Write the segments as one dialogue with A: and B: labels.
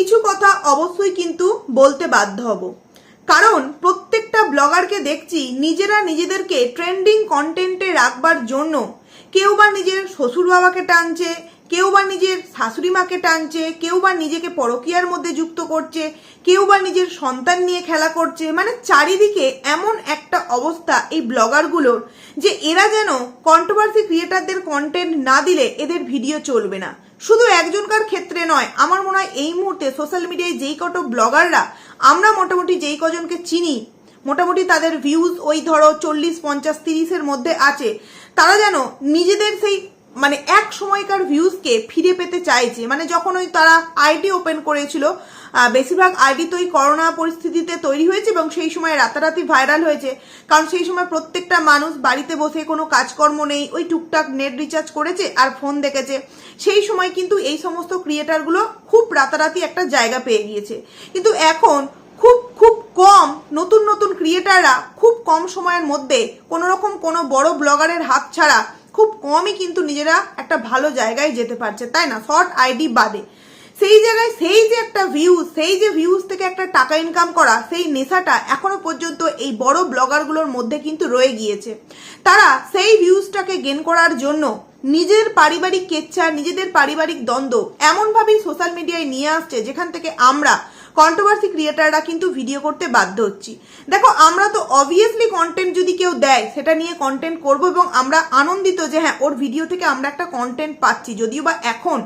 A: কিছু কথা অবশ্যই কিন্তু বলতে বাধ্য হব। কারণ প্রত্যেকটা ব্লগারকে দেখছি নিজেরা নিজেদেরকে ট্রেন্ডিং কন্টেন্টে রাখবার জন্য কেউ বা নিজের শ্বশুর বাবাকে টানছে, কেউ বা নিজের শাশুড়ি মাকে টানছে, কেউ বা নিজেকে পরকীয়ার মধ্যে যুক্ত করছে, কেউ বা নিজের সন্তান নিয়ে খেলা করছে। মানে চারিদিকে এমন একটা অবস্থা এই ব্লগারগুলোর যে এরা যেন কন্ট্রোভার্সি ক্রিয়েটারদের কন্টেন্ট না দিলে এদের ভিডিও চলবে না। শুধু একজনকার ক্ষেত্রে নয়, আমার মনে হয় এই মুহূর্তে সোশ্যাল মিডিয়ায় যেই কত ব্লগাররা আমরা মোটামুটি যেই কজনকে চিনি, মোটামুটি তাদের ভিউজ ওই ধরো চল্লিশ, পঞ্চাশ, তিরিশের মধ্যে আছে, তারা যেন নিজেদের সেই মানে এক সময়কার ভিউজকে ফিরে পেতে চাইছে। মানে যখন ওই তারা আইডি ওপেন করেছিল বেশিরভাগ আইডি তো ওই করোনা পরিস্থিতিতে তৈরি হয়েছে এবং সেই সময় রাতারাতি ভাইরাল হয়েছে। কারণ সেই সময় প্রত্যেকটা মানুষ বাড়িতে বসে কোনো কাজকর্ম নেই, ওই টুকটাক নেট রিচার্জ করেছে আর ফোন দেখেছে। সেই সময় কিন্তু এই সমস্ত ক্রিয়েটারগুলো খুব রাতারাতি একটা জায়গা পেয়ে গিয়েছে। কিন্তু এখন খুব খুব কম নতুন নতুন ক্রিয়েটাররা খুব কম সময়ের মধ্যে কোনো রকম কোনো বড় ব্লগারের হাত ছাড়া খুব কমই কিন্তু নিজেরা একটা ভালো জায়গায় যেতে পারছে। তাই না? শর্ট আইডি বাদে। সেই জায়গায় সেই যে একটা ভিউজ সেই যে ভিউজ থেকে একটা টাকা ইনকাম করা, সেই নেশাটা এখনও পর্যন্ত এই বড় ব্লগারগুলোর মধ্যে কিন্তু রয়ে গিয়েছে। তারা সেই ভিউজটাকে গেন করার জন্য নিজের পারিবারিক কেচ্ছা, নিজেদের পারিবারিক দ্বন্দ্ব এমনভাবেই সোশ্যাল মিডিয়ায় নিয়ে আসছে, যেখান থেকে আমরা কন্ট্রোভার্সি ক্রিয়েটাররা কিন্তু ভিডিও করতে বাধ্য হচ্ছি। দেখো, আমরা তো অবভিয়াসলি কন্টেন্ট যদি কেউ দেয়, সেটা নিয়ে কন্টেন্ট করব এবং আমরা আনন্দিত যে হ্যাঁ ওর ভিডিও থেকে আমরা একটা কন্টেন্ট পাচ্ছি। যদিও বা এখন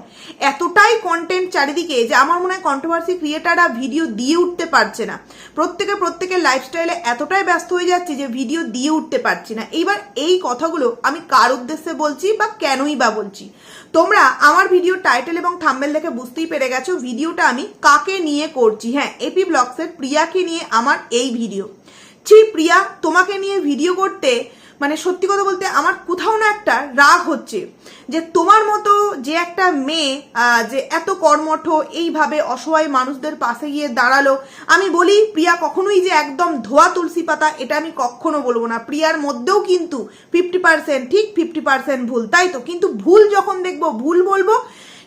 A: এতটাই কন্টেন্ট চারিদিকে যে আমার মনে হয় কন্ট্রোভার্সি ক্রিয়েটাররা ভিডিও দিয়ে উঠতে পারছে না। প্রত্যেকে প্রত্যেকের লাইফস্টাইলে এতটাই ব্যস্ত হয়ে যাচ্ছে যে ভিডিও দিয়ে উঠতে পারছি না। এইবার এই কথাগুলো আমি কার উদ্দেশ্যে বলছি বা কেনই বা বলছি? তোমরা আমার ভিডিও টাইটেল এবং থাম্বেল দেখে বুঝতেই পেরে গেছো ভিডিওটা আমি কাকে নিয়ে করছি। হ্যাঁ এপি ব্লগসের প্রিয়াকে নিয়ে আমার এই ভিডিও ছি, প্রিয়া, তোমাকে নিয়ে ভিডিও করতে মানে সত্যি কথা বলতে আমার কোথাও না একটা রাগ হচ্ছে যে তোমার মতো যে একটা মেয়ে যে এত কর্মঠ, এইভাবে অসহায় মানুষদের পাশে গিয়ে দাঁড়াল। আমি বলি, প্রিয়া কখনোই যে একদম ধোয়া তুলসী পাতা, এটা আমি কখনো বলব না। প্রিয়ার মধ্যেও কিন্তু ফিফটি পার্সেন্ট ঠিক ফিফটি পার্সেন্ট ভুল, তাই তো? কিন্তু ভুল যখন দেখব, ভুল বলব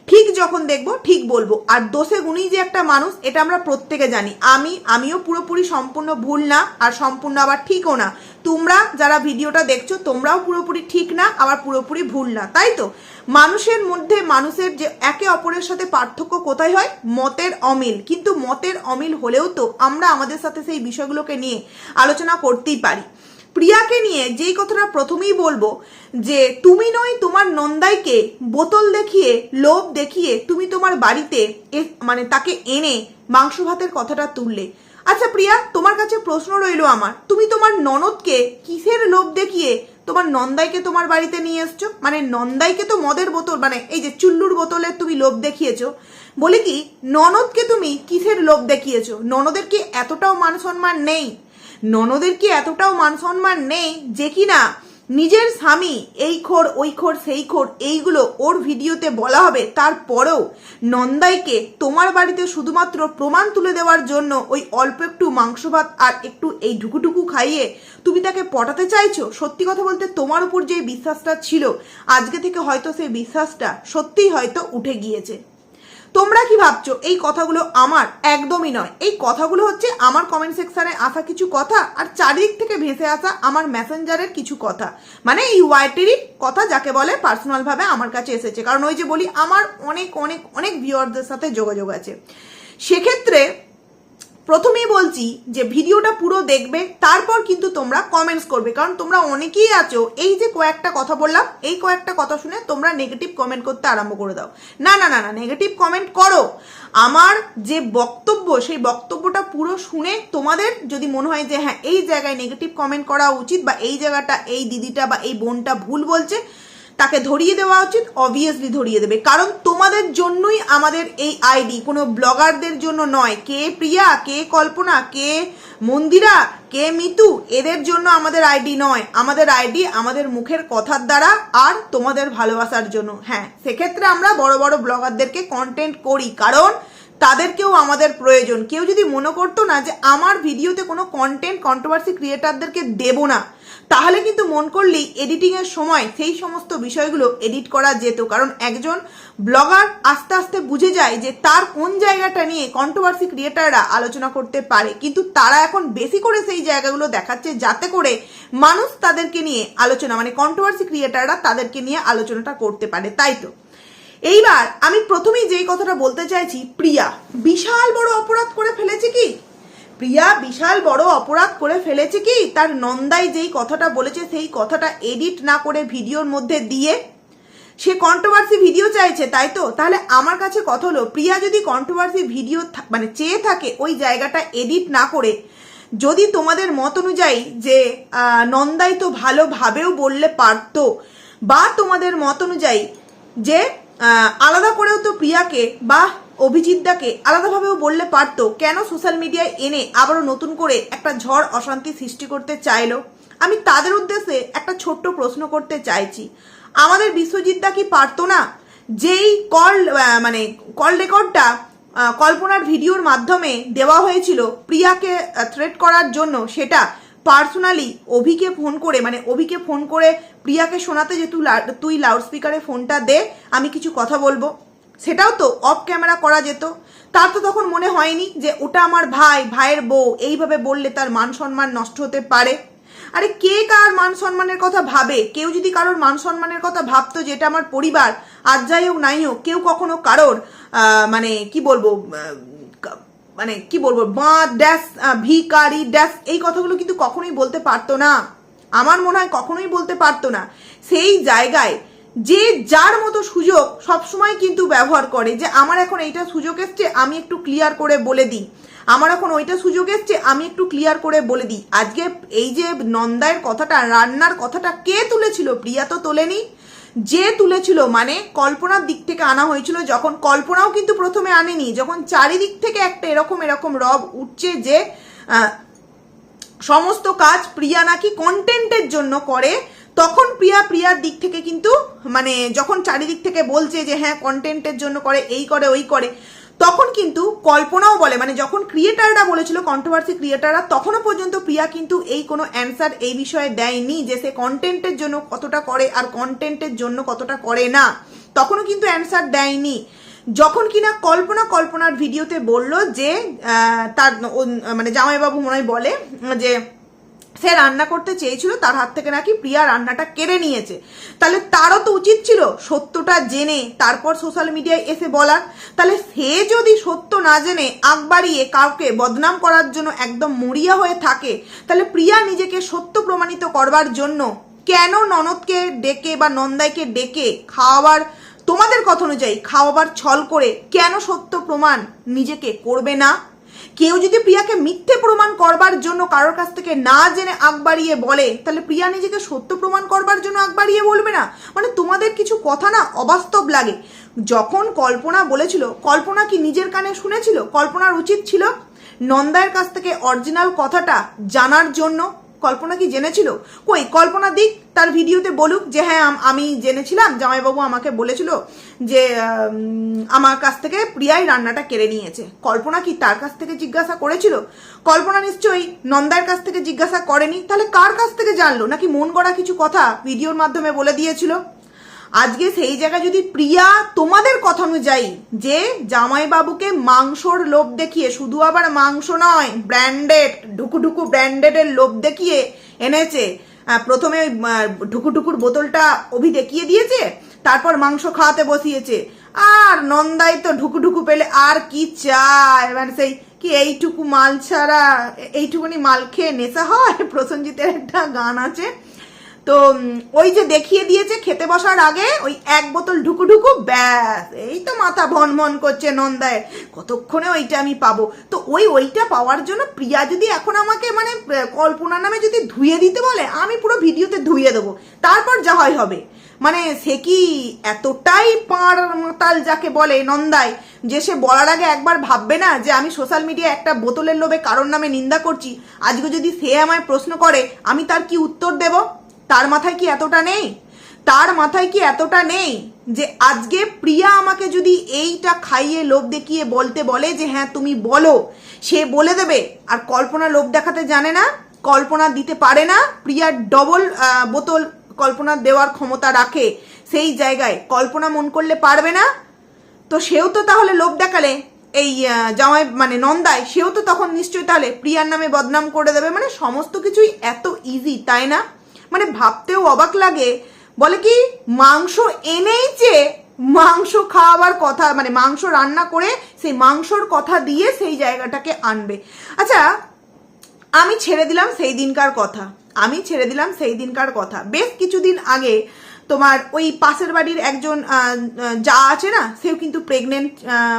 A: ঠিক যখন দেখব, ঠিক বলব। আর দোষে গুণী যে একটা মানুষ, এটা আমরা প্রত্যেকে জানি। আমি, আমিও পুরোপুরি সম্পূর্ণ ভুল না, আর সম্পূর্ণ আবার ঠিকও না। তোমরা যারা ভিডিওটা দেখছ, তোমরাও পুরোপুরি ঠিক না, আবার পুরোপুরি ভুল না, তাই তো? মানুষের মধ্যে মানুষের যে একে অপরের সাথে পার্থক্য কোথায় হয়? মতের অমিল। কিন্তু মতের অমিল হলেও তো আমরা আমাদের সাথে সেই বিষয়গুলোকে নিয়ে আলোচনা করতেই পারি। প্রিয়াকে নিয়ে যেই কথাটা প্রথমেই বলব, যে তুমি নয় তোমার নন্দাইকে বোতল দেখিয়ে, লোভ দেখিয়ে তুমি তোমার বাড়িতে মানে তাকে এনে মাংস ভাতের কথাটা তুললে। আচ্ছা প্রিয়া, তোমার কাছে প্রশ্ন রইল আমার। তুমি তোমার ননদকে কিসের লোভ দেখিয়ে তোমার নন্দাইকে তোমার বাড়িতে নিয়ে এসছো? মানে নন্দাইকে তো মদের বোতল মানে এই যে চুল্লুর বোতলের তুমি লোভ দেখিয়েছো। বলে কি, ননদকে তুমি কিসের লোভ দেখিয়েছো? ননদের কি এতটাও মান সম্মান নেই? ননদের কি এতটাও মান সম্মান নেই যে কিনা নিজের স্বামী এই খোর, ওই খোর, সেই খোর, এইগুলো ওর ভিডিওতে বলা হবে, তারপরেও নন্দাইকে তোমার বাড়িতে শুধুমাত্র প্রমাণ তুলে দেওয়ার জন্য ওই অল্প একটু মাংস ভাত আর একটু এই ঢুকুটুকু খাইয়ে তুমি তাকে পটাতে চাইছো? সত্যি কথা বলতে তোমার উপর যে বিশ্বাসটা ছিল, আজকে থেকে হয়তো সেই বিশ্বাসটা সত্যিই হয়তো উঠে গিয়েছে। তোমরা কি ভাবছ? এই কথাগুলো আমার একদমই নয়। এই কথাগুলো হচ্ছে আমার কমেন্ট সেকশানে আসা কিছু কথা আর চারিদিক থেকে ভেসে আসা আমার মেসেঞ্জারের কিছু কথা। মানে এই ওয়াইটেরই কথা যাকে বলে পার্সোনালভাবে আমার কাছে এসেছে। কারণ ওই যে বলি, আমার অনেক অনেক অনেক ভিউয়ারদের সাথে যোগাযোগ আছে। সেক্ষেত্রে প্রথমেই বলছি যে ভিডিওটা পুরো দেখবে, তারপর কিন্তু তোমরা কমেন্টস করবে। কারণ তোমরা অনেকেই আছো, এই যে কয়েকটা কথা বললাম, এই কয়েকটা কথা শুনে তোমরা নেগেটিভ কমেন্ট করতে আরম্ভ করে দাও। না না না না নেগেটিভ কমেন্ট করো। আমার যে বক্তব্য, সেই বক্তব্যটা পুরো শুনে তোমাদের যদি মনে হয় যে হ্যাঁ এই জায়গায় নেগেটিভ কমেন্ট করা উচিত বা এই জায়গাটা, এই দিদিটা বা এই বোনটা ভুল বলছে তাকে ধরিয়ে দেওয়া উচিত অবভিয়াসলি ধরিয়ে দেবে। কারণ তোমাদের জন্যই আমাদের এই আইডি কোনো ব্লগারদের জন্য নয়। কে প্রিয়া, কে কল্পনা, কে মন্দিরা, কে মিতু, এদের জন্য আমাদের আইডি নয়। আমাদের আইডি আমাদের মুখের কথার দ্বারা আর তোমাদের ভালোবাসার জন্য। হ্যাঁ সেক্ষেত্রে আমরা বড় বড় ব্লগারদেরকে কন্টেন্ট করি। কারণ তাদেরকেও আমাদের প্রয়োজন। কেউ যদি মনে করতো না যে আমার ভিডিওতে কোনো কন্টেন্ট কন্ট্রোভার্সি ক্রিয়েটারদেরকে দেব না তাহলে কিন্তু মন করলেই এডিটিংয়ের সময় সেই সমস্ত বিষয়গুলো এডিট করা যেত। কারণ একজন ব্লগার আস্তে আস্তে বুঝে যায় যে তার কোন জায়গাটা নিয়ে কন্ট্রোভার্সি ক্রিয়েটাররা আলোচনা করতে পারে। কিন্তু তারা এখন বেশি করে সেই জায়গাগুলো দেখাচ্ছে যাতে করে মানুষ তাদেরকে নিয়ে আলোচনা মানে কন্ট্রোভার্সি ক্রিয়েটাররা তাদেরকে নিয়ে আলোচনাটা করতে পারে। তাই তো? এইবার আমি প্রথমেই যেই কথাটা বলতে চাইছি, প্রিয়া, বিশাল বড় অপরাধ করে ফেলেছে কি? প্রিয়া বিশাল বড় অপরাধ করে ফেলেছে কি? তার নন্দাই যেই কথাটা বলেছে, সেই কথাটা এডিট না করে ভিডিওর মধ্যে দিয়ে সে কন্ট্রোভার্সি ভিডিও চাইছে, তাই তো? তাহলে আমার কাছে কথা হলো, প্রিয়া যদি কন্ট্রোভার্সি ভিডিও মানে চেয়ে থাকে ওই জায়গাটা এডিট না করে, যদি তোমাদের মত অনুযায়ী যে নন্দাই তো ভালোভাবেও বললে পারতো, বা তোমাদের মত অনুযায়ী যে আলাদা করেও তো প্রিয়াকে, বা অভিজিৎদাকে আলাদাভাবেও বললে পারতো, কেন সোশ্যাল মিডিয়ায় এনে আবারও নতুন করে একটা ঝড় অশান্তি সৃষ্টি করতে চাইলো? আমি তাদের উদ্দেশ্যে একটা ছোট্ট প্রশ্ন করতে চাইছি। আমাদের বিশ্বজিৎ বিশ্বজিৎদা কি পারতো না? যেই কল মানে কল রেকর্ডটা কল্পনার ভিডিওর মাধ্যমে দেওয়া হয়েছিল প্রিয়াকে থ্রেট করার জন্য, সেটা পার্সোনালি অভিকে ফোন করে মানে অভিকে ফোন করে প্রিয়াকে শোনাতে যে তুই তুই লাউড স্পিকারে ফোনটা দে, আমি কিছু কথা বলব। সেটাও তো অফ ক্যামেরা করা যেত। তার তো তখন মনে হয়নি যে ওটা আমার ভাই, ভাইয়ের বউ, এইভাবে বললে তার মান সম্মান নষ্ট হতে পারে। আরে কে কার মান সম্মানের কথা ভাবে? কেউ যদি কারোর মান সম্মানের কথা ভাবতো যেটা আমার পরিবার, আর যাই হোক নাই হোক, কেউ কখনো কারোর মানে কি বলব মানে কি বলব, বাঁ ড্যাশ ভিকারি ড্যাশ এই কথাগুলো কিন্তু কখনোই বলতে পারতো না। আমার মনে হয় কখনোই বলতে পারতো না। সেই জায়গায় যে যার মতো সুযোগ সবসময় কিন্তু ব্যবহার করে যে আমার এখন এইটা সুযোগ এসছে, আমি একটু ক্লিয়ার করে বলে দিই। আমার এখন ওইটা সুযোগ এসছে, আমি একটু ক্লিয়ার করে বলে দিই। আজকে এই যে নন্দায়ের কথাটা, রান্নার কথাটা কে তুলেছিল? প্রিয়া তো তোলেনি। যে তুলেছিল মানে কল্পনার দিক থেকে আনা হয়েছিল, যখন কল্পনাও কিন্তু প্রথমে আনেনি, যখন চারিদিক থেকে একটা এরকম এরকম রব উঠছে যে সমস্ত কাজ প্রিয়া নাকি কন্টেন্টের জন্য করে তখন প্রিয়া, প্রিয়ার দিক থেকে কিন্তু মানে যখন চারিদিক থেকে বলছে যে হ্যাঁ কন্টেন্টের জন্য করে, এই করে, ওই করে, তখন কিন্তু কল্পনাও বলে মানে যখন ক্রিয়েটাররা বলেছিল কন্ট্রোভার্সি ক্রিয়েটাররা তখনও পর্যন্ত প্রিয়া কিন্তু এই কোনো অ্যান্সার এই বিষয়ে দেয়নি যে সে কন্টেন্টের জন্য কতটা করে আর কন্টেন্টের জন্য কতটা করে না। তখনও কিন্তু অ্যান্সার দেয়নি। যখন কিনা কল্পনা, কল্পনার ভিডিওতে বলল যে তার মানে জামাইবাবু মনে হয় বলে, যে সে রান্না করতে চেয়েছিল, তার হাত থেকে নাকি প্রিয়া রান্নাটা কেড়ে নিয়েছে। তাহলে তারও তো উচিত ছিল সত্যটা জেনে, তারপর সোশ্যাল মিডিয়ায় এসে বলার। তাহলে সে যদি সত্য না জেনে আগ বাড়িয়ে কাউকে বদনাম করার জন্য একদম মরিয়া হয়ে থাকে, তাহলে প্রিয়া নিজেকে সত্য প্রমাণিত করবার জন্য কেন ননদকে ডেকে বা নন্দাইকে ডেকে খাওয়াবার, তোমাদের কথা অনুযায়ী খাওয়াবার ছল করে কেন সত্য প্রমাণ নিজেকে করবে না? কেউ যদি প্রিয়াকে মিথ্যে প্রমাণ করবার জন্য কারোর কাছ থেকে না জেনে আগ বাড়িয়ে বলে, তাহলে প্রিয়া নিজেকে সত্য প্রমাণ করবার জন্য আগ বাড়িয়ে বলবে না? মানে তোমাদের কিছু কথা না অবাস্তব লাগে। যখন কল্পনা বলেছিল, কল্পনা কি নিজের কানে শুনেছিল? কল্পনার উচিত ছিল নন্দায়ের কাছ থেকে অরিজিনাল কথাটা জানার জন্য কল্পনা কি জেনেছিল? কই, কল্পনা দিক, তার ভিডিওতে বলুক যে হ্যাঁ আমি জেনেছিলাম, জামাইবাবু আমাকে বলেছিল যে আমার কাছ থেকে প্রিয়াই রান্নাটা কেড়ে নিয়েছে। কল্পনা কি তার কাছ থেকে জিজ্ঞাসা করেছিল? কল্পনা নিশ্চয়ই নন্দার কাছ থেকে জিজ্ঞাসা করেনি। তাহলে কার কাছ থেকে জানলো? নাকি মন গড়া কিছু কথা ভিডিওর মাধ্যমে বলে দিয়েছিল? আজকে সেই জায়গায় যদি প্রিয়া তোমাদের কথা অনুযায়ী যে জামাইবাবুকে মাংসর লোভ দেখিয়ে, শুধু আবার মাংস নয় ব্র্যান্ডেড ঢুকুঢুকু ব্র্যান্ডেডের লোভ দেখিয়ে এনেছে প্রথমে ওই ঢুকুঢুকুর বোতলটা অভি দেখিয়ে দিয়েছে, তারপর মাংস খাওয়াতে বসিয়েছে। আর নন্দাই তো ঢুকুঢুকু পেলে আর কি চায়? মানে সেই কি এইটুকু মাল ছাড়া এইটুকুনি মাল খেয়ে নেশা হয়? প্রসেনজিতের একটা গান আছে। তো ওই যে দেখিয়ে দিয়েছে খেতে বসার আগে, ওই এক বোতল ঢুকু ঢুকু, ব্যাস, এই তো মাথা ভন ভন করছে নন্দায়। কতক্ষণে ওইটা আমি পাবো? তো ওই ওইটা পাওয়ার জন্য প্রিয়া যদি এখন আমাকে মানে কল্পনা নামে যদি ধুয়ে দিতে বলে, আমি পুরো ভিডিওতে ধুয়ে দেবো। তারপর যা হয় হবে। মানে সে কি এতটাই পাঁড় মাতাল যাকে বলে নন্দায়, যে সে বলার আগে একবার ভাববে না যে আমি সোশ্যাল মিডিয়ায় একটা বোতলের লোভে কারোর নামে নিন্দা করছি? আজকে যদি সে আমায় প্রশ্ন করে, আমি তার কি উত্তর দেব? তার মাথায় কি এতটা নেই? তার মাথায় কি এতটা নেই যে আজকে প্রিয়া আমাকে যদি এইটা খাইয়ে লোভ দেখিয়ে বলতে বলে যে হ্যাঁ তুমি বলো, সে বলে দেবে। আর কল্পনা লোভ দেখাতে জানে না, কল্পনা দিতে পারে না, প্রিয়ার ডবল বোতল কল্পনা দেওয়ার ক্ষমতা রাখে সেই জায়গায়। কল্পনা মন করলে পারবে না। তো সেও তো তাহলে লোভ দেখালে, এই জামাই মানে নন্দায়, সেও তো তখন নিশ্চয়ই তাহলে প্রিয়ার নামে বদনাম করে দেবে। মানে সমস্ত কিছুই এত ইজি তাই না? মানে ভাবতেও অবাক লাগে। বলে কি, মাংস এনেই যে মাংস খাওয়াবার কথা মানে মাংস রান্না করে সেই মাংসর কথা দিয়ে সেই জায়গাটাকে আনবে। আচ্ছা আমি ছেড়ে দিলাম সেই দিনকার কথা। আমি ছেড়ে দিলাম সেই দিনকার কথা। বেশ কিছুদিন আগে তোমার ওই পাশের বাড়ির একজন যা আছে না, সেও কিন্তু প্রেগনেন্ট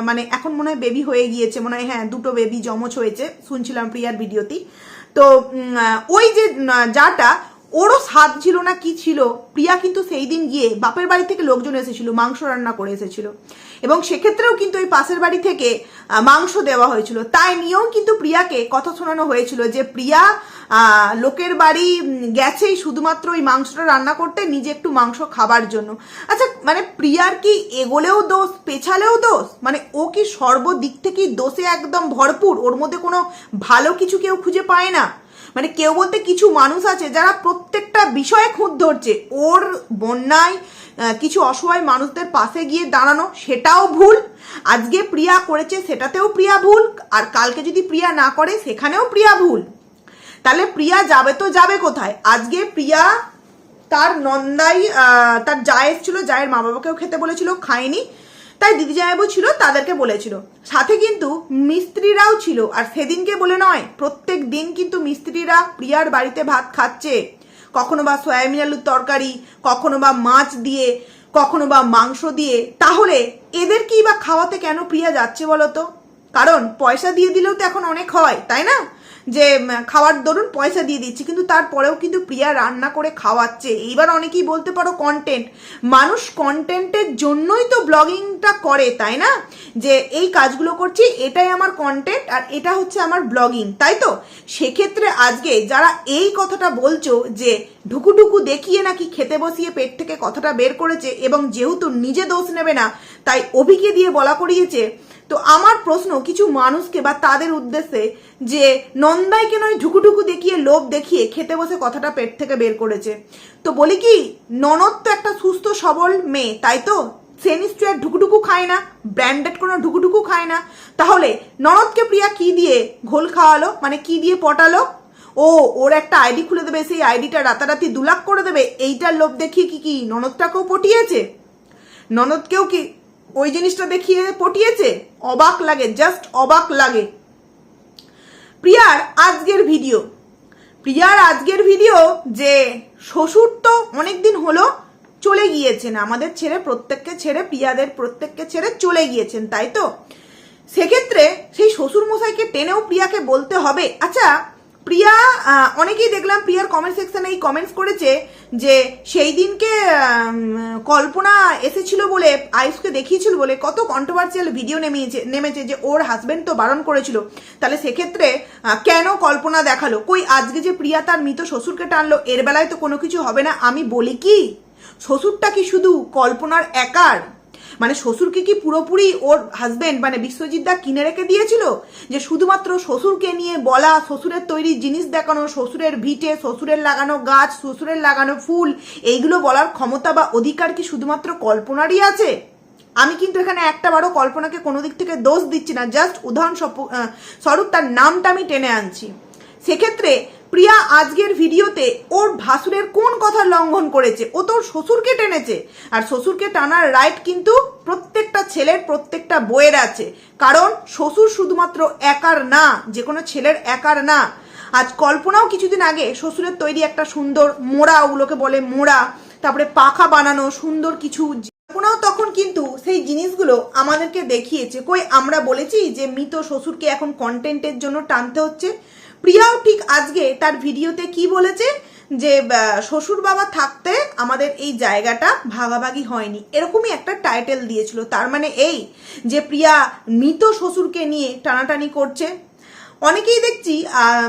A: মানে এখন মনে হয় বেবি হয়ে গিয়েছে। মনে হয় হ্যাঁ দুটো বেবি জমজ হয়েছে। শুনছিলাম প্রিয়ার ভিডিওতেই তো ওই যে যাটা ওরও স্বাদ ছিল না, কি ছিল? প্রিয়া কিন্তু সেই দিন গিয়ে বাপের বাড়ি থেকে লোকজন এসেছিল, মাংস রান্না করে এসেছিল। এবং সেক্ষেত্রেও কিন্তু ওই পাশের বাড়ি থেকে মাংস দেওয়া হয়েছিল। তাই নিয়েও কিন্তু প্রিয়াকে কথা শোনানো হয়েছিল যে, প্রিয়া লোকের বাড়ি গেছেই শুধুমাত্র ওই মাংসটা রান্না করতে, নিজে একটু মাংস খাবার জন্য। আচ্ছা মানে প্রিয়ার কি এগোলেও দোষ, পেছালেও দোষ? মানে ও কি সর্বদিক থেকেই দোষে একদম ভরপুর? ওর মধ্যে কোনো ভালো কিছু কেউ খুঁজে পায় না? মানে কেউ বলতে কিছু মানুষ আছে যারা প্রত্যেকটা বিষয়ে খুঁত ধরছে। ওর বন্যায় কিছু অসহায় মানুষদের পাশে গিয়ে দাঁড়ানো, সেটাও ভুল। আজকে প্রিয়া করেছে, সেটাতেও প্রিয়া ভুল। আর কালকে যদি প্রিয়া না করে, সেখানেও প্রিয়া ভুল। তাহলে প্রিয়া যাবে তো যাবে কোথায়? আজকে প্রিয়া তার নন্দাই তার যা এসেছিল জায়ের মা বাবাকেও খেতে বলেছিল, খায়নি। তাই দিদি জায়েবও ছিল, তাদেরকে বলেছিল। সাথে কিন্তু মিস্ত্রিরাও ছিল, আর সেদিনকে বলে নয়, প্রত্যেক দিন কিন্তু মিস্ত্রিরা প্রিয়ার বাড়িতে ভাত খাচ্ছে। কখনো বা সয়াবিন আলুর তরকারি, কখনো বা মাছ দিয়ে, কখনো বা মাংস দিয়ে। তাহলে এদের কি বা খাওয়াতে কেন প্রিয়া যাচ্ছে বলো তো কারণ পয়সা দিয়ে দিলেও তো এখন অনেক হয়, তাই না? যে খাওয়ার দরুন পয়সা দিয়ে দিচ্ছি, কিন্তু তারপরেও কিন্তু প্রিয়া রান্না করে খাওয়াচ্ছে। এইবার অনেকেই বলতে পারো কন্টেন্ট মানুষ কন্টেন্টের জন্যই তো ব্লগিংটা করে, তাই না? যে, এই কাজগুলো করছি, এটাই আমার কন্টেন্ট আর এটা হচ্ছে আমার ব্লগিং তাই তো? সেক্ষেত্রে আজকে যারা এই কথাটা বলছো যে, ঢুকুঢুকু দেখিয়ে নাকি খেতে বসিয়ে পেট থেকে কথাটা বের করেছে, এবং যেহেতু নিজে দোষ নেবে না, তাই অভিকে দিয়ে বলা করিয়েছে তো আমার প্রশ্ন, কিছু মানুষকে বা তাদের উদ্দেশ্যে যে নন্দাইকে নয়, ঢুকুঢুকু দেখিয়ে, লোভ দেখিয়ে, খেতে বসে কথাটা পেট থেকে বের করেছে। তো বলি কি, ননদ তো একটা সুস্থ, সবল মেয়ে, তাই তো? সে নিশ্চয় আর ঢুকুঢুকু খায় না ব্র্যান্ডেড কোনো ঢুকুঢুকু খায় না। তাহলে ননদকে প্রিয়া কি দিয়ে ঘোল খাওয়ালো? মানে কি দিয়ে পটালো? ও, ওর একটা আইডি খুলে দেবে, সেই আইডিটা রাতারাতি দু লাখ করে দেবে, এইটার লোভ দেখিয়ে কি কি ননদটাকেও পটিয়েছে? ননদকেও কি ওই জিনিসটা দেখিয়ে পটিয়েছে? অবাক লাগে জাস্ট অবাক লাগে। প্রিয়ার আজকের ভিডিও। প্রিয়ার আজকের ভিডিও যে শ্বশুর তো অনেকদিন হলো চলে গিয়েছেন, আমাদের ছেড়ে প্রত্যেককে ছেড়ে, প্রিয়াদের প্রত্যেককে ছেড়ে চলে গিয়েছেন, তাই তো? সেক্ষেত্রে সেই শ্বশুর মশাইকে টেনেও প্রিয়াকে বলতে হবে। আচ্ছা প্রিয়া অনেকেই দেখলাম প্রিয়ার কমেন্ট সেকশনে এই কমেন্টস করেছে যে সেই দিনকে কল্পনা এসেছিল বলে, আয়ুষকে দেখিয়েছিল বলে কত কন্ট্রোভার্সিয়াল ভিডিও নেমেছে নেমেছে যে ওর হাজবেন্ড তো বারণ করেছিল। তাহলে সেক্ষেত্রে কেন কল্পনা দেখাল? কই আজকে যে প্রিয়া তার মৃত শ্বশুরকে টানলো, এর বেলায় তো কোনো কিছু হবে না, আমি বলি কি? শ্বশুরটা কি শুধু কল্পনার একার? মানে শ্বশুরকে কি পুরোপুরি ওর হাজবেন্ড মানে বিশ্বজিৎ দা কিনে রেখে দিয়েছিল? যে শুধুমাত্র শ্বশুরকে নিয়ে বলা, শ্বশুরের তৈরি জিনিস দেখানো, শ্বশুরের ভিটে, শ্বশুরের লাগানো গাছ, শ্বশুরের লাগানো ফুল, এইগুলো বলার ক্ষমতা বা অধিকার কি শুধুমাত্র কল্পনারই আছে? আমি কিন্তু এখানে একটা বারও কল্পনাকে কোনো দিক থেকে দোষ দিচ্ছি না জাস্ট উদাহরণ স্বরূপ তার নামটা আমি টেনে আনছি। সেক্ষেত্রে প্রিয়া আজকের ভিডিওতে ওর ভাসুরের কোন কথা লঙ্ঘন করেছে? ও তোর শ্বশুরকে টেনেছে। আর শ্বশুরকে টানার রাইট কিন্তু প্রত্যেকটা ছেলের প্রত্যেকটা বইয়ের আছে। কারণ শ্বশুর শুধুমাত্র একার না যে কোনো ছেলের একার না। আজ কল্পনাও কিছুদিন আগে শ্বশুরের তৈরি একটা সুন্দর মোড়া, ওগুলোকে বলে মোড়া, তারপরে পাখা বানানো, সুন্দর কিছু কল্পনাও তখন কিন্তু সেই জিনিসগুলো আমাদেরকে দেখিয়েছে। কই, আমরা বলেছি যে মৃত শ্বশুরকে এখন কন্টেন্টের জন্য টানতে হচ্ছে। প্রিয়াও ঠিক আজকে তার ভিডিওতে কি বলেছে? যে শ্বশুর বাবা থাকতে আমাদের এই জায়গাটা ভাগাভাগি হয়নি। এরকমই একটা টাইটেল দিয়েছিল। তার মানে এই যে, প্রিয়া মৃত শ্বশুরকে নিয়ে টানাটানি করছে। অনেকেই দেখছি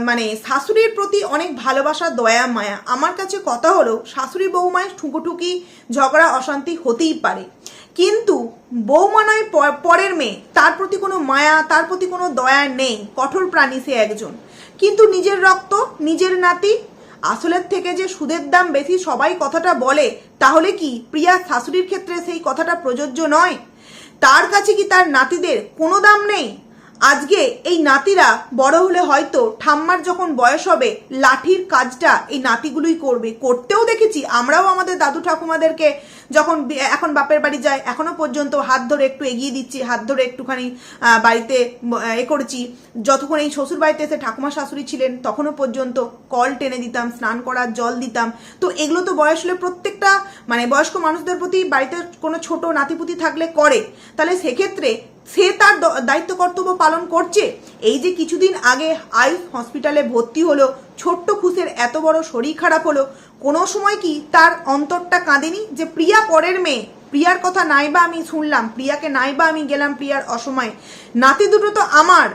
A: মানে শাশুড়ির প্রতি অনেক ভালোবাসা, দয়া, মায়া। আমার কাছে কথা হলো, শাশুড়ি বৌমায় ঠুকুঠুকি, ঝগড়া, অশান্তি হতেই পারে। কিন্তু বৌমা নয় পরের মেয়ে। তার প্রতি কোনো মায়া, তার প্রতি কোনো দয়া নেই। কঠোর প্রাণী সে একজন। কিন্তু নিজের রক্ত, নিজের নাতি? আসলের থেকে যে সুদের দাম বেশি সবাই কথাটা বলে, তাহলে কি প্রিয়া শাশুড়ির ক্ষেত্রে সেই কথাটা প্রযোজ্য নয়? তার কাছে কি তার নাতিদের কোনো দাম নেই? আজকে এই নাতিরা বড় হলে হয়তো ঠাম্মার যখন বয়স হবে, লাঠির কাজটা এই নাতিগুলোই করবে। করতেও দেখেছি, আমরাও আমাদের দাদু ঠাকুমাদেরকে যখন এখন বাপের বাড়ি যায়, এখনও পর্যন্ত হাত ধরে একটু এগিয়ে দিচ্ছি, হাত ধরে একটুখানি বাড়িতে এ করেছি। যতক্ষণ এই শ্বশুর বাড়িতে এসে ঠাকুমা শাশুড়ি ছিলেন তখনও পর্যন্ত কল টেনে দিতাম, স্নান করার জল দিতাম। তো এগুলো তো বয়স হলে প্রত্যেকটা মানে বয়স্ক মানুষদের প্রতি বাড়িতে কোনো ছোট নাতিপুতি থাকলে করে। তাহলে সেক্ষেত্রে সে তার দায়িত্ব কর্তব্য পালন করছে। এই যে কিছুদিন আগে আয়ুষ হসপিটালে ভর্তি হলো, ছোট্ট খুশের এত বড় শরীর খারাপ হলো, কোনো সময় কি তার অন্তরটা কাঁদেনি যে প্রিয়া পরের মেয়ে? প্রিয়ার কথা নাইবা আমি শুনলাম, প্রিয়াকে নাইবা আমি গেলাম প্রিয়ার অসময়ে। নাতি দুটো তো আমার,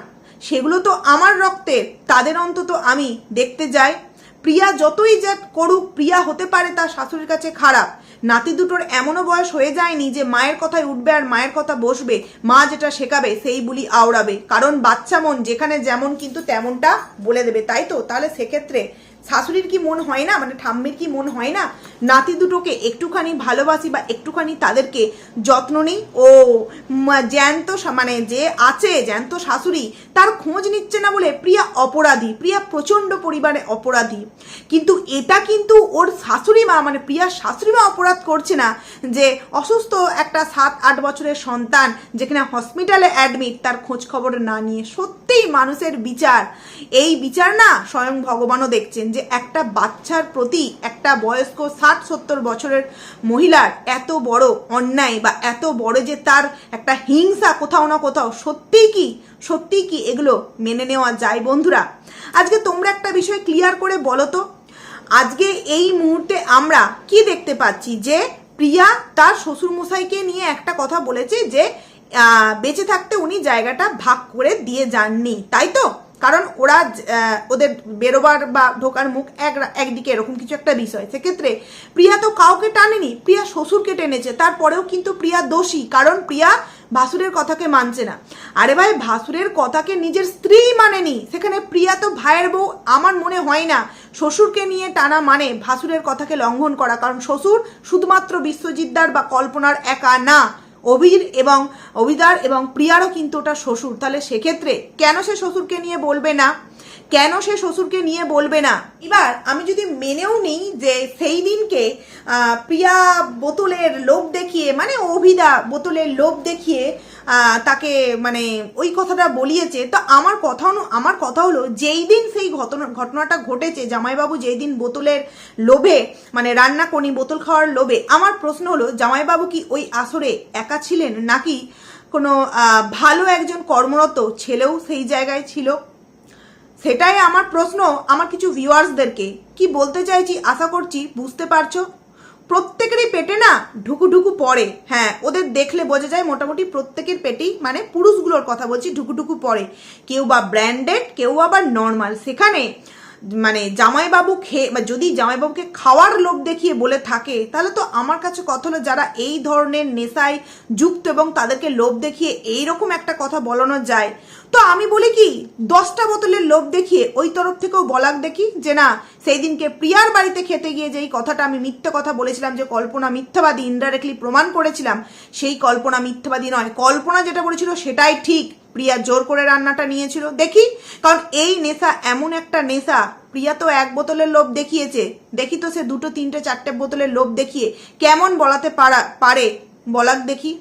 A: সেগুলো তো আমার রক্তের, তাদের অন্তত আমি দেখতে যাই। প্রিয়া যতই যা করুক, প্রিয়া হতে পারে তার শাশুড়ির কাছে খারাপ। নাতি দুটোর এমনও বয়স হয়ে যায়নি যে মায়ের কথায় উঠবে আর মায়ের কথা বসবে, মা যেটা শেখাবে সেই বুলি আওড়াবে। কারণ বাচ্চা মন যেখানে যেমন কিন্তু তেমনটা বলে দেবে, তাই তো? তাহলে সেক্ষেত্রে শাশুড়ির কি মন হয় না? মানে ঠাম্মির কি মন হয় না? নাতি দুটোকে একটুখানি ভালোবাসি বা একটুখানি তাদেরকে যত্ন নিই? ও জ্যান্ত মানে যে আছে জ্যান্ত শাশুড়ি, তার খোঁজ নিচ্ছে না বলে প্রিয়া অপরাধী, প্রিয়া প্রচণ্ড পরিমাণে অপরাধী। কিন্তু এটা কিন্তু ওর শাশুড়ি মা মানে প্রিয়ার শাশুড়ি মা অপরাধ করছে না যে অসুস্থ একটা সাত, আট বছরের সন্তান যেখানে হসপিটালে অ্যাডমিট, তার খোঁজ খবর না নিয়ে সত্যিই মানুষের বিচার। এই বিচার না স্বয়ং ভগবানও দেখছেন যে একটা বাচ্চার প্রতি একটা বয়স্ক ষাট, সত্তর বছরের মহিলার এত বড় অন্যায় বা এত বড় যে তার একটা হিংসা কোথাও না কোথাও, সত্যিই কি সত্যিই কি এগুলো মেনে নেওয়া যায় বন্ধুরা? আজকে তোমরা একটা বিষয় ক্লিয়ার করে বলো তো, আজকে এই মুহূর্তে আমরা কি দেখতে পাচ্ছি? যে প্রিয়া তার শ্বশুর মশাইকে নিয়ে একটা কথা বলেছে যে বেঁচে থাকতে উনি জায়গাটা ভাগ করে দিয়ে যাননি, তাই তো? কারণ ওরা ওদের বেরোবার বা ঢোকার মুখ এক একদিকে এরকম কিছু একটা বিষয়। সেক্ষেত্রে প্রিয়া তো কাউকে টানেনি, প্রিয়া শ্বশুরকে টেনেছে। তারপরেও কিন্তু প্রিয়া দোষী, কারণ প্রিয়া ভাসুরের কথাকে মানছে না। আরে ভাই, ভাসুরের কথাকে নিজের স্ত্রী মানেনি। সেখানে প্রিয়া তো ভাইয়ের বউ, আমার মনে হয় না শ্বশুরকে নিয়ে টানা মানে ভাসুরের কথাকে লঙ্ঘন করা। কারণ শ্বশুর শুধুমাত্র বিশ্বজিৎদার বা কল্পনার একা না। অভির এবং অভিদার এবং প্রিয়ারও কিন্তু ওটা শ্বশুর। তাহলে সেক্ষেত্রে কেন সে শ্বশুরকে নিয়ে বলবে না? কেন সে শ্বশুরকে নিয়ে বলবে না? এবার আমি যদি মেনেও নিই যে সেই দিনকে প্রিয়া বোতলের লোভ দেখিয়ে মানে অভিদা বোতলের লোভ দেখিয়ে তাকে মানে ওই কথাটা বলিয়েছে, তো আমার কথা আমার কথা হলো যেই দিন সেই ঘটনা, ঘটনাটা ঘটেছে, জামাইবাবু যেই দিন বোতলের লোভে মানে রান্না করি বোতল খাওয়ার লোভে, আমার প্রশ্ন হলো, জামাইবাবু কি ওই আসরে একা ছিলেন? নাকি কোনো ভালো একজন কর্মরত ছেলেও সেই জায়গায় ছিল? সেটাই আমার প্রশ্ন আমার কিছু ভিউয়ার্সদেরকে কি বলতে চাইছি আশা করছি বুঝতে পারছ? প্রত্যেকেরই পেটে না ঢুকু ঢুকু পড়ে। হ্যাঁ ওদের দেখলে বোঝা যায় মোটামুটি প্রত্যেকের পেটেই মানে পুরুষগুলোর কথা বলছি, ঢুকু ঢুকু পড়ে। কেউ বা ব্র্যান্ডেড কেউ আবার নর্মাল সেখানে মানে জামাইবাবু খেয়ে, বা যদি জামাইবাবুকে খাওয়ার লোভ দেখিয়ে বলে থাকে, তাহলে তো আমার কাছে কথা হলো যারা এই ধরনের নেশায় যুক্ত এবং তাদেরকে লোভ দেখিয়ে এই রকম একটা কথা বলানো যায়। তো আমি বলি কি, দশটা বোতলের লোভ দেখিয়ে ওই তরফ থেকেও বলাক দেখি যে না, সেই দিনকে প্রিয়ার বাড়িতে খেতে গিয়ে যেই কথাটা আমি মিথ্যে কথা বলেছিলাম, যে কল্পনা মিথ্যাবাদী ইনডাইরেক্টলি প্রমাণ করেছিলাম, সেই কল্পনা মিথ্যাবাদী নয়। কল্পনা যেটা বলেছিল সেটাই ঠিক। প্রিয়া জোর করে রান্নাটা নিয়েছিল। দেখি, কারণ এই নেশা, এমন একটা নেশা, প্রিয়া তো এক বোতলের লোভ দেখিয়েছে। দেখি তো সে দুটো, তিনটে, চারটে বোতলের লোভ দেখিয়ে কেমন বলাতে পারা পারে। বলাক দেখি।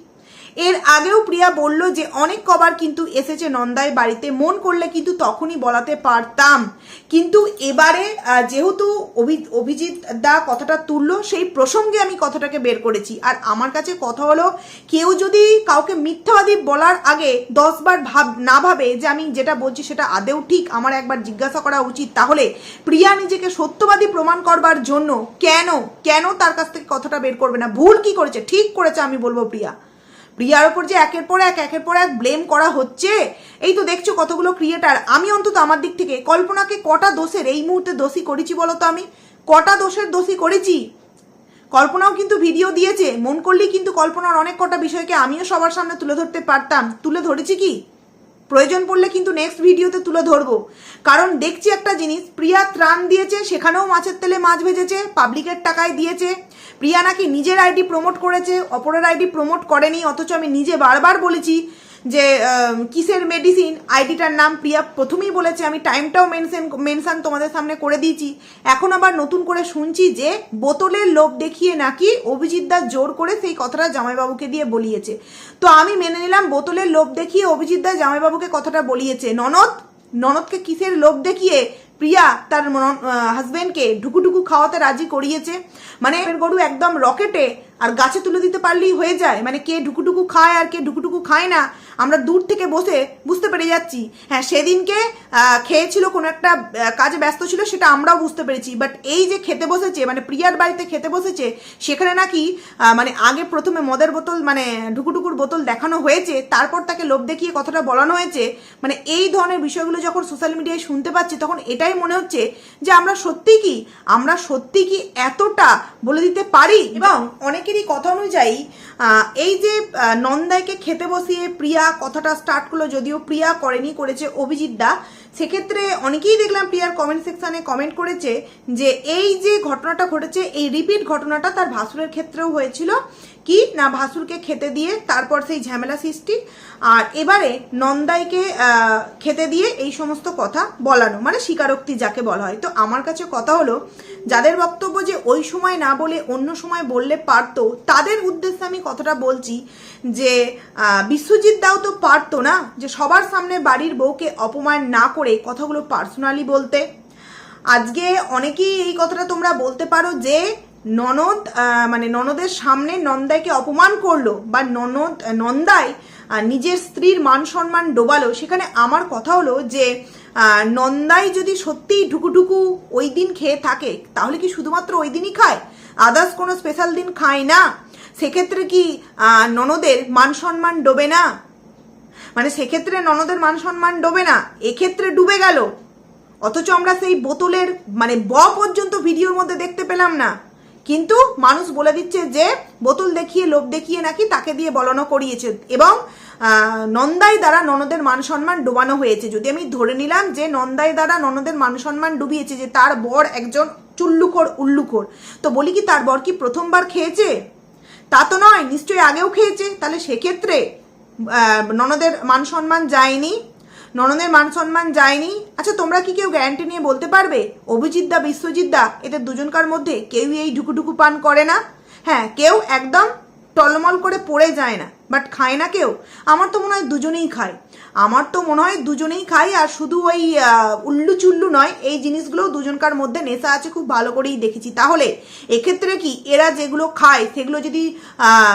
A: এর আগেও প্রিয়া বলল যে অনেক কবার কিন্তু এসেছে নন্দায় বাড়িতে, মন করলে কিন্তু তখনই বলাতে পারতাম। কিন্তু এবারে যেহেতু অভি- অভিজিৎ দা কথাটা তুললো, সেই প্রসঙ্গে আমি কথাটাকে বের করেছি। আর আমার কাছে কথা হলো, কেউ যদি কাউকে মিথ্যাবাদী বলার আগে দশবার ভাব, না ভাবে যে আমি যেটা বলছি সেটা আদেও ঠিক, আমার একবার জিজ্ঞাসা করা উচিত। তাহলে প্রিয়া নিজেকে সত্যবাদী প্রমাণ করবার জন্য কেন কেন তার কাছ থেকে কথাটা বের করবে না? ভুল কি করেছে? ঠিক করেছে আমি বলব প্রিয়া। প্রিয়ার ওপর যে একের পর এক, একের পর এক ব্লেম করা হচ্ছে, এই তো দেখছ কতগুলো ক্রিয়েটার আমি অন্তত আমার দিক থেকে কল্পনাকে কটা দোষের, এই মুহূর্তে দোষী করেছি বলো তো আমি? কটা দোষের দোষী করেছি? কল্পনাও কিন্তু ভিডিও দিয়েছে, মন করলেই কিন্তু কল্পনার অনেক কটা বিষয়কে আমিও সবার সামনে তুলে ধরতে পারতাম। তুলে ধরেছি কি? প্রয়োজন পড়লে কিন্তু নেক্সট ভিডিওতে তুলে ধরবো। কারণ দেখছি একটা জিনিস, প্রিয়া ত্রাণ দিয়েছে, সেখানেও মাছের তেলে মাছ ভেজেছে পাবলিকের টাকায় দিয়েছে। প্রিয়া নাকি নিজের আইডি প্রমোট করেছে, অপরের আইডি প্রমোট করেনি, অথচ আমি নিজে বারবার বলেছি যে কিসের মেডিসিন আইডিটার নাম প্রিয়া প্রথমেই বলেছে, আমি টাইমটাও মেনশন মেনশন তোমাদের সামনে করে দিয়েছি। এখন আবার নতুন করে শুনছি যে, বোতলের লোভ দেখিয়ে নাকি অভিজিৎ দাস জোর করে সেই কথাটা জামাইবাবুকে দিয়ে বলিয়েছে। তো আমি মেনে নিলাম, বোতলের লোভ দেখিয়ে অভিজিৎ দাস জামাইবাবুকে কথাটা বলিয়েছে। ননদ? ননদকে কিসের লোভ দেখিয়ে প্রিয়া তার হাজবেন্ডকে ঢুকুঢুকু খাওয়াতে রাজি করিয়েছে। মানে গরু একদম রকেটে আর গাছে তুলে দিতে পারলেই হয়ে যায়। মানে কে ঢুকুটুকু খায় আর কে ঢুকুটুকু খায় না, আমরা দূর থেকে বসে বুঝতে পেরে যাচ্ছি। হ্যাঁ সেদিনকে খেয়েছিল কোনো একটা কাজে ব্যস্ত ছিল, সেটা আমরাও বুঝতে পেরেছি। বাট এই যে খেতে বসেছে মানে প্রিয়ার বাড়িতে খেতে বসেছে, সেখানে নাকি মানে আগে প্রথমে মদের বোতল মানে ঢুকুটুকুর বোতল দেখানো হয়েছে, তারপর তাকে লোভ দেখিয়ে কথাটা বলানো হয়েছে। মানে এই ধরনের বিষয়গুলো যখন সোশ্যাল মিডিয়ায় শুনতে পাচ্ছি, তখন এটাই মনে হচ্ছে যে আমরা সত্যি কি? আমরা সত্যি কি এতটা বলে দিতে পারি? এবং অনেকেরই কথা অনুযায়ী এই যে নন্দায়কে নন্দাইকে খেতে বসিয়ে প্রিয়া কথাটা স্টার্ট করল, যদিও প্রিয়া করেনি, করেছে অভিজিৎ দা, সেক্ষেত্রে অনেকেই দেখলাম প্রিয়ার কমেন্ট সেকশানে কমেন্ট করেছে যে, এই যে ঘটনাটা ঘটেছে, এই রিপিট ঘটনাটা তার ভাসুরের ক্ষেত্রেও হয়েছিল। কি? না ভাসুরকে খেতে দিয়ে, তারপর সেই ঝামেলা সৃষ্টি। আর এবারে নন্দাইকে খেতে দিয়ে এই সমস্ত কথা বলানো মানে স্বীকারোক্তি যাকে বলা হয়। তো আমার কাছে কথা হলো, যাদের বক্তব্য যে ওই সময় না বলে অন্য সময় বললে পারতো, তাদের উদ্দেশ্যে আমি কথাটা বলছি যে বিশ্বজিৎ দাও তো পারতো না যে সবার সামনে বাড়ির বউকে অপমান না করে কথাগুলো পার্সোনালি বলতে। আজকে অনেকেই এই কথাটা তোমরা বলতে পারো যে ননদ মানে ননদের সামনে নন্দাইকে অপমান করল বা ননদ নন্দাই নিজের স্ত্রীর মান সম্মান ডোবালো। সেখানে আমার কথা হলো যে নন্দাই যদি সত্যিই ঢুকুঢুকু ওই দিন খেয়ে থাকে, তাহলে কি শুধুমাত্র ওই দিনই খায়? আদার্স কোনো স্পেশাল দিন খায় না। সেক্ষেত্রে কি ননদের মান সম্মান ডোবে না? মানে সেক্ষেত্রে ননদের মান সম্মান ডোবে না? এক্ষেত্রে ডুবে গেল। অথচ আমরা সেই বোতলের মানে ব পর্যন্ত ভিডিওর মধ্যে দেখতে পেলাম না। কিন্তু মানুষ বলে দিচ্ছে যে, বোতল দেখিয়ে, লোভ দেখিয়ে নাকি তাকে দিয়ে বলানো করিয়েছে। এবং নন্দাই দ্বারা ননদের মান সম্মান ডোবানো হয়েছে। যদি আমি ধরে নিলাম যে, নন্দাই দ্বারা ননদের মান সম্মান ডুবিয়েছে যে, তার বর একজন চুল্লুকর, উল্লুকর, তো বলি কি তার বর কি প্রথমবার খেয়েছে? তা তো নয়, নিশ্চয়ই আগেও খেয়েছে। তাহলে সেক্ষেত্রে ননদের মান সম্মান যায়নি। ননদের মান সম্মান যায়নি? আচ্ছা তোমরা কি কেউ গ্যারান্টি নিয়ে বলতে পারবে? অভিজিৎ দা, বিশ্বজিৎ দা, এদের দুজনকার মধ্যে কেউই এই ঢুকুঢুকু পান করে না? হ্যাঁ কেউ একদম টলমল করে পড়ে যায় না। বাট খায় না কেউ? আমার তো মনে হয় দুজনেই খায়। আমার তো মনে হয় দুজনেই খাই আর শুধু ওই উল্লু চুল্লু নয়, এই জিনিসগুলো দুজনকার মধ্যে নেশা আছে, খুব ভালো করেই দেখেছি। তাহলে এক্ষেত্রে কি এরা যেগুলো খায়, সেগুলো যদি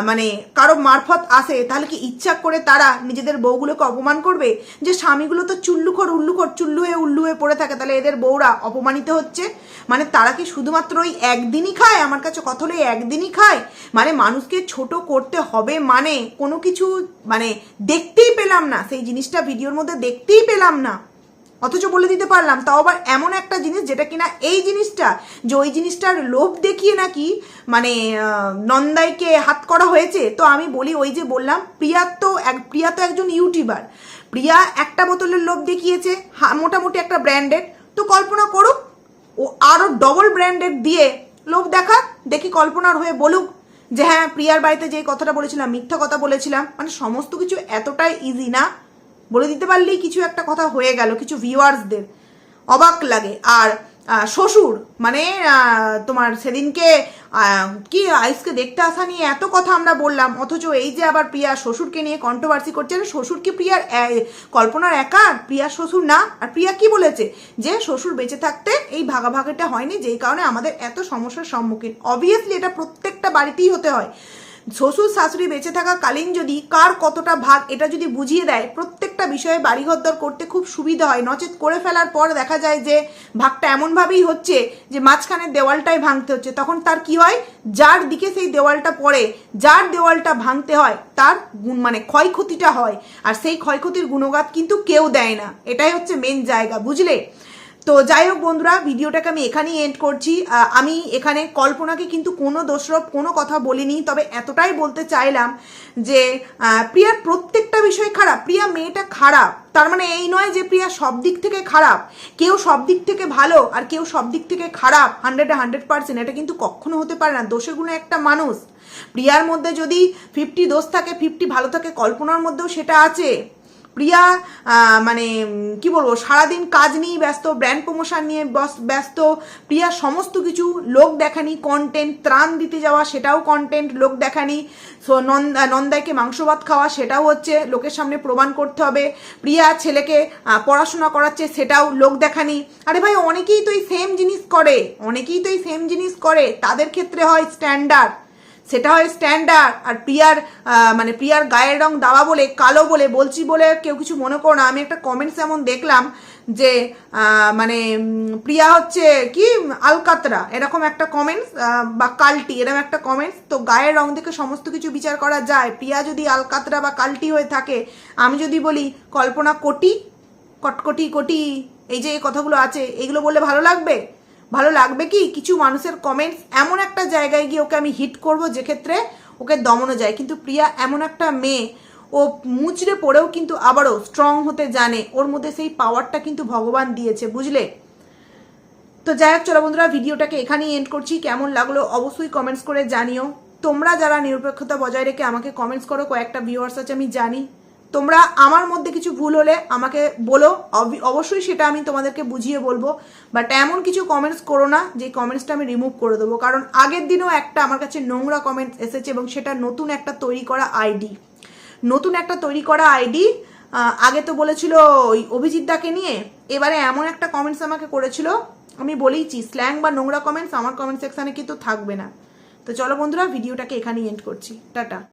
A: মানে কারও মারফত আসে, তাহলে কি ইচ্ছা করে তারা নিজেদের বউগুলোকে অপমান করবে? যে স্বামীগুলো তো চুল্লুখর, উল্লুখর, চুল্লু হয়ে, উল্লু হয়ে পড়ে থাকে, তাহলে এদের বউরা অপমানিত হচ্ছে? মানে তারা কি শুধুমাত্র ওই একদিনই খায়? আমার কাছে কথা হলো একদিনই খায়? মানে মানুষকে ছোট করতে হবে মানে কোনো কিছু মানে দেখতেই পেলাম না। সেই জিনিসটা ভিডিওর মধ্যে দেখতেই পেলাম না। অথচ বলে দিতে পারলাম, তাও আবার এমন একটা জিনিস যেটা কিনা এই জিনিসটা, যে ওই জিনিসটার লোভ দেখিয়ে নাকি মানে নন্দাইকে হাত করা হয়েছে। তো আমি বলি, ওই যে বললাম, প্রিয়া তো এক, প্রিয়া তো একজন ইউটিউবার। প্রিয়া একটা বোতলের লোভ দেখিয়েছে মোটামুটি একটা ব্র্যান্ডেড। তো কল্পনা করুক, ও আরও ডবল ব্র্যান্ডেড দিয়ে লোভ দেখা দেখি কল্পনার হয়ে বলুক যে হ্যাঁ প্রিয়ার বাড়িতে যে কথাটা বলেছিলাম, মিথ্যা কথা বলেছিলাম মানে সমস্ত কিছু এতটাই ইজি না। বলে দিতে পারলেই কিছু একটা কথা হয়ে গেল, কিছু ভিউয়ার্সদের অবাক লাগে। আর শ্বশুর মানে তোমার সেদিনকে কি আইসকে দেখতে আসা নিয়ে এত কথা আমরা বললাম, অথচ এই যে আবার প্রিয়া শ্বশুরকে নিয়ে কন্ট্রোভার্সি করছে শ্বশুর কি প্রিয়ার কল্পনার একা প্রিয়ার শ্বশুর না, আর প্রিয়া কি বলেছে? যে শ্বশুর বেঁচে থাকতে এই ভাগাভাগিটা হয়নি, যেই কারণে আমাদের এত সমস্যার সম্মুখীন। অবভিয়াসলি এটা প্রত্যেকটা বাড়িতেই হতে হয়। শ্বশুর শাশুড়ি বেঁচে থাকা কালীন যদি কার কতটা ভাগ, এটা যদি বুঝিয়ে দেয়, প্রত্যেকটা বিষয়ে বাড়িঘরদর করতে খুব সুবিধা হয়। নচেত করে ফেলার পর দেখা যায় যে ভাগটা এমনভাবেই হচ্ছে যে মাঝখানের দেওয়ালটাই ভাঙতে হচ্ছে। তখন তার কি হয়? যার দিকে সেই দেওয়ালটা পড়ে, যার দেওয়ালটা ভাঙতে হয়, তার গুণ- মানে ক্ষয়ক্ষতিটা হয়। আর সেই ক্ষয়ক্ষতির গুণগাত কিন্তু কেউ দেয় না। এটাই হচ্ছে মেন জায়গা, বুঝলে? তো যাই হোক বন্ধুরা, ভিডিওটাকে আমি এখানেই এন্ড করছি। আমি এখানে কল্পনাকে কিন্তু কোনো দোষরূপ, কোনো কথা বলিনি, তবে এতটাই বলতে চাইলাম যে প্রিয়ার প্রত্যেকটা বিষয় খারাপ, প্রিয়া মেয়েটা খারাপ। তার মানে এই নয় যে প্রিয়া সব দিক থেকে খারাপ, কেউ সব দিক থেকে ভালো আর কেউ সব দিক থেকে খারাপ হান্ড্রেডে হান্ড্রেড পার্সেন্ট এটা কিন্তু কখনো হতে পারে না দোষে গুণে একটা মানুষ। প্রিয়ার মধ্যে যদি ফিফটি দোষ থাকে ফিফটি ভালো থাকে, কল্পনার মধ্যেও সেটা আছে। প্রিয়া মানে কি বলব, সারাদিন কাজ নিয়ে ব্যস্ত ব্র্যান্ড প্রমোশন নিয়ে ব্যস্ত। প্রিয়া সমস্ত কিছু লোক দেখানি কন্টেন্ট ত্রাণ দিতে যাওয়া, সেটাও কন্টেন্ট লোক দেখানি। সো নন্দা নন্দাইকে মাংস ভাত খাওয়া, সেটাও হচ্ছে লোকের সামনে প্রমাণ করতে হবে। প্রিয়া ছেলেকে পড়াশোনা করাচ্ছে, সেটাও লোক দেখানি। আরে ভাই, অনেকেই তো এই সেম জিনিস করে। অনেকেই তো এই সেম জিনিস করে। তাদের ক্ষেত্রে হয় স্ট্যান্ডার্ড সেটা হয় স্ট্যান্ডার্ড আর প্রিয়ার মানে প্রিয়ার গায়ের রং দাওয়া বলে, কালো বলে, বলছি বলে কেউ কিছু মনে করো না। আমি একটা কমেন্টস এমন দেখলাম যে মানে প্রিয়া হচ্ছে কি, আলকাতরা, এরকম একটা কমেন্টস বা কালটি এরকম একটা কমেন্টস তো গায়ের রং দেখে সমস্ত কিছু বিচার করা যায়। প্রিয়া যদি আলকাতরা বা কালটি হয়ে থাকে, আমি যদি বলি, কল্পনা কোটি, কটকটি কোটি, এই যে এই কথাগুলো আছে, এগুলো বললে ভালো লাগবে? ভালো লাগবে কি? কিছু মানুষের কমেন্টস এমন একটা জায়গায় গিয়ে ওকে আমি হিট করব যে ক্ষেত্রে ওকে দমনো যায়। কিন্তু প্রিয়া এমন একটা মেয়ে, ও মুচড়ে পড়েও কিন্তু আবারও স্ট্রং হতে জানে। ওর মধ্যে সেই পাওয়ারটা কিন্তু ভগবান দিয়েছে, বুঝলে? তো যাই হোক, চলো বন্ধুরা, ভিডিওটাকে এখানেই এন্ড করছি। কেমন লাগল অবশ্যই কমেন্টস করে জানিও। তোমরা যারা নিরপেক্ষতা বজায় রেখে আমাকে কমেন্টস করো, কয়েকটা ভিউয়ার্স আছে, আমি জানি। তোমরা আমার মধ্যে কিছু ভুল হলে আমাকে বলো। অবি- অবশ্যই সেটা আমি তোমাদেরকে বুঝিয়ে বলব। বাট এমন কিছু কমেন্টস করো না, যে কমেন্টসটা আমি রিমুভ করে দেবো। কারণ আগের দিনও একটা আমার কাছে নোংরা কমেন্টস এসেছে এবং সেটা নতুন একটা তৈরি করা আইডি নতুন একটা তৈরি করা আইডি আগে তো বলেছিল ওই অভিজিৎ দাকে নিয়ে, এবারে এমন একটা কমেন্টস আমাকে করেছিল। আমি বলেইছি স্ল্যাং বা নোংরা কমেন্টস আমার কমেন্ট সেকশানে কিন্তু থাকবে না। তো চলো বন্ধুরা ভিডিওটাকে এখানেই এন্ড করছি। টাটা।